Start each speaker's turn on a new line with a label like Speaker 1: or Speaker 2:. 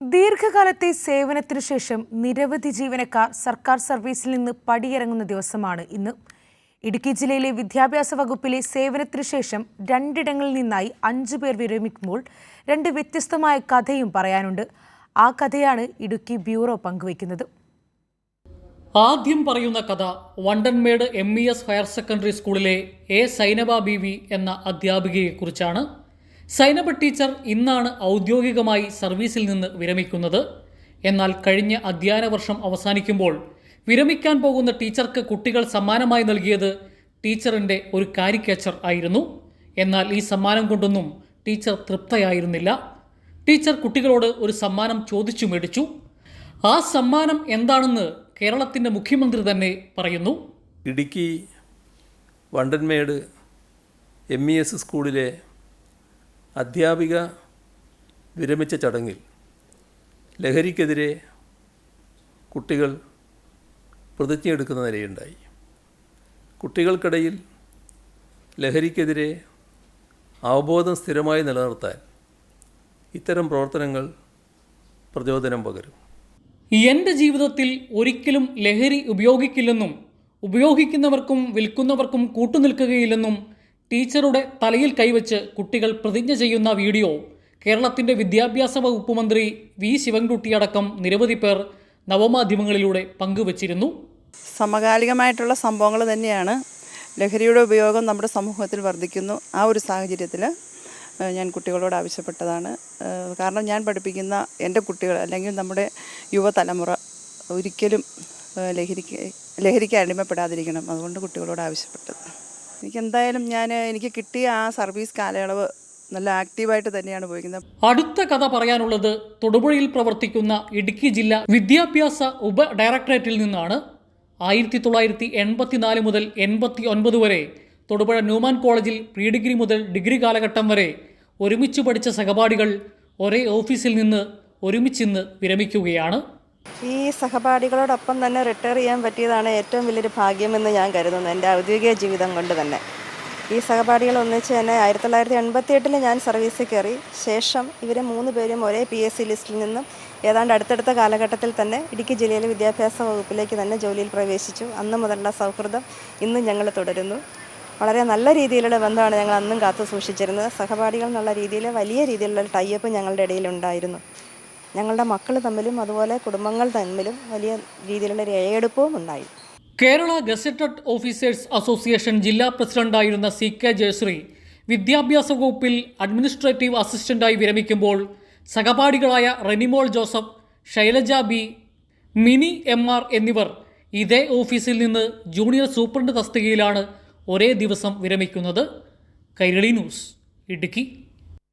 Speaker 1: ദീർഘകാലത്തെ സേവനത്തിനു ശേഷം നിരവധി ജീവനക്കാർ സർക്കാർ സർവീസിൽ നിന്ന് പടിയിറങ്ങുന്ന ദിവസമാണ് ഇന്ന്. ഇടുക്കി ജില്ലയിലെ വിദ്യാഭ്യാസ വകുപ്പിലെ സേവനത്തിനു ശേഷം രണ്ടിടങ്ങളിൽ നിന്നായി അഞ്ചു പേർ വിരമിക്കുമ്പോൾ രണ്ട് വ്യത്യസ്തമായ കഥയും പറയാനുണ്ട്. ആ കഥയാണ് ഇടുക്കി ബ്യൂറോ പങ്കുവയ്ക്കുന്നത്.
Speaker 2: ആദ്യം പറയുന്ന കഥ Vandanmedu M E S higher secondary സ്കൂളിലെ എ സൈനബ ബി വി എന്ന അധ്യാപികയെക്കുറിച്ചാണ്. സൈനബ ടീച്ചർ ഇന്നാണ് ഔദ്യോഗികമായി സർവീസിൽ നിന്ന് വിരമിക്കുന്നത്. എന്നാൽ കഴിഞ്ഞ അധ്യയന വർഷം അവസാനിക്കുമ്പോൾ വിരമിക്കാൻ പോകുന്ന ടീച്ചർക്ക് കുട്ടികൾ സമ്മാനമായി നൽകിയത് ടീച്ചറിന്റെ ഒരു കാരിക്കേച്ചർ ആയിരുന്നു. എന്നാൽ ഈ സമ്മാനം കൊണ്ടൊന്നും ടീച്ചർ തൃപ്തയായിരുന്നില്ല. ടീച്ചർ കുട്ടികളോട് ഒരു സമ്മാനം ചോദിച്ചു മേടിച്ചു. ആ സമ്മാനം എന്താണെന്ന് കേരളത്തിന്റെ മുഖ്യമന്ത്രി തന്നെ പറയുന്നു.
Speaker 3: Idukki Vandanmedu M E S സ്കൂളിലെ അധ്യാപിക വിരമിച്ച ചടങ്ങിൽ ലഹരിക്കെതിരെ കുട്ടികൾ പ്രതിജ്ഞയെടുക്കുന്ന നിലയുണ്ടായി. കുട്ടികൾക്കിടയിൽ ലഹരിക്കെതിരെ അവബോധം സ്ഥിരമായി നിലനിർത്താൻ ഇത്തരം പ്രവർത്തനങ്ങൾ പ്രചോദനം പകരും.
Speaker 2: എന്റെ ജീവിതത്തിൽ ഒരിക്കലും ലഹരി ഉപയോഗിക്കില്ലെന്നും ഉപയോഗിക്കുന്നവർക്കും വിൽക്കുന്നവർക്കും കൂട്ടുനിൽക്കുകയില്ലെന്നും ടീച്ചറുടെ തലയിൽ കൈവച്ച് കുട്ടികൾ പ്രതിജ്ഞ ചെയ്യുന്ന വീഡിയോ കേരളത്തിന്റെ വിദ്യാഭ്യാസ വകുപ്പ് മന്ത്രി വി ശിവൻകുട്ടിയടക്കം നിരവധി പേർ നവമാധ്യമങ്ങളിലൂടെ പങ്കുവച്ചിരുന്നു.
Speaker 4: സമകാലികമായിട്ടുള്ള സംഭവങ്ങൾ തന്നെയാണ് ലഹരിയുടെ ഉപയോഗം നമ്മുടെ സമൂഹത്തിൽ വർദ്ധിക്കുന്നു. ആ ഒരു സാഹചര്യത്തിൽ ഞാൻ കുട്ടികളോട് ആവശ്യപ്പെട്ടതാണ്. കാരണം ഞാൻ പഠിപ്പിക്കുന്ന എന്റെ കുട്ടികൾ അല്ലെങ്കിൽ നമ്മുടെ യുവതലമുറ ഒരിക്കലും ലഹരിക്ക് ലഹരിക്ക് അടിമപ്പെടാതിരിക്കണം. അതുകൊണ്ട് കുട്ടികളോട് ആവശ്യപ്പെട്ടത്. എനിക്ക് എന്തായാലും ഞാൻ എനിക്ക് കിട്ടിയ ആ സർവീസ് കാലയളവ് നല്ല ആക്റ്റീവായിട്ട് തന്നെയാണ് പോയിരിക്കുന്നത്
Speaker 2: അടുത്ത കഥ പറയാനുള്ളത് തൊടുപുഴയിൽ പ്രവർത്തിക്കുന്ന ഇടുക്കി ജില്ലാ വിദ്യാഭ്യാസ ഉപ ഡയറക്ടറേറ്റിൽ നിന്നാണ്. ആയിരത്തി തൊള്ളായിരത്തി എൺപത്തിനാല് മുതൽ എൺപത്തി ഒൻപത് വരെ തൊടുപുഴ ന്യൂമാൻ കോളേജിൽ പ്രീ ഡിഗ്രി മുതൽ ഡിഗ്രി കാലഘട്ടം വരെ ഒരുമിച്ച് പഠിച്ച സഹപാഠികൾ ഒരേ ഓഫീസിൽ നിന്ന് ഒരുമിച്ചിന്ന് വിരമിക്കുകയാണ്.
Speaker 4: ഈ സഹപാഠികളോടൊപ്പം തന്നെ റിട്ടയർ ചെയ്യാൻ പറ്റിയതാണ് ഏറ്റവും വലിയൊരു ഭാഗ്യമെന്ന് ഞാൻ കരുതുന്നു എന്റെ ഔദ്യോഗിക ജീവിതം കൊണ്ട് തന്നെ. ഈ സഹപാഠികൾ ഒന്നിച്ച് തന്നെ ആയിരത്തി തൊള്ളായിരത്തി എൺപത്തി എട്ടിൽ ഞാൻ സർവീസിൽ കയറി. ശേഷം ഇവരെ മൂന്ന് പേരും ഒരേ പി എസ് സി ലിസ്റ്റിൽ നിന്നും ഏതാണ്ട് അടുത്തടുത്ത കാലഘട്ടത്തിൽ തന്നെ ഇടുക്കി ജില്ലയിലെ വിദ്യാഭ്യാസ വകുപ്പിലേക്ക് തന്നെ ജോലിയിൽ പ്രവേശിച്ചു. അന്ന് മുതലുള്ള സൗഹൃദം ഇന്നും ഞങ്ങൾ തുടരുന്നു. വളരെ നല്ല രീതിയിലുള്ള ബന്ധമാണ് ഞങ്ങൾ അന്നും കാത്തു സൂക്ഷിച്ചിരുന്നത് സഹപാഠികൾ എന്നുള്ള രീതിയിൽ വലിയ രീതിയിലുള്ള ടൈപ്പ് ഞങ്ങളുടെ ഇടയിലുണ്ടായിരുന്നു ഞങ്ങളുടെ മക്കൾ തമ്മിലും അതുപോലെ കുടുംബങ്ങൾ തമ്മിലും വലിയ രീതിയിലുള്ള ഒരു ഉണ്ടായി.
Speaker 2: കേരള ഗസറ്റഡ് ഓഫീസേഴ്സ് അസോസിയേഷൻ ജില്ലാ പ്രസിഡന്റായിരുന്ന സി കെ ജയശ്രീ വിദ്യാഭ്യാസ വകുപ്പിൽ അഡ്മിനിസ്ട്രേറ്റീവ് അസിസ്റ്റന്റായി വിരമിക്കുമ്പോൾ സഹപാഠികളായ Renimol Joseph Shailaja B Mini M R എന്നിവർ ഇതേ ഓഫീസിൽ നിന്ന് ജൂനിയർ സൂപ്രണ്ട് തസ്തികയിലാണ് ഒരേ ദിവസം വിരമിക്കുന്നത്. കൈരളി ന്യൂസ് ഇടുക്കി.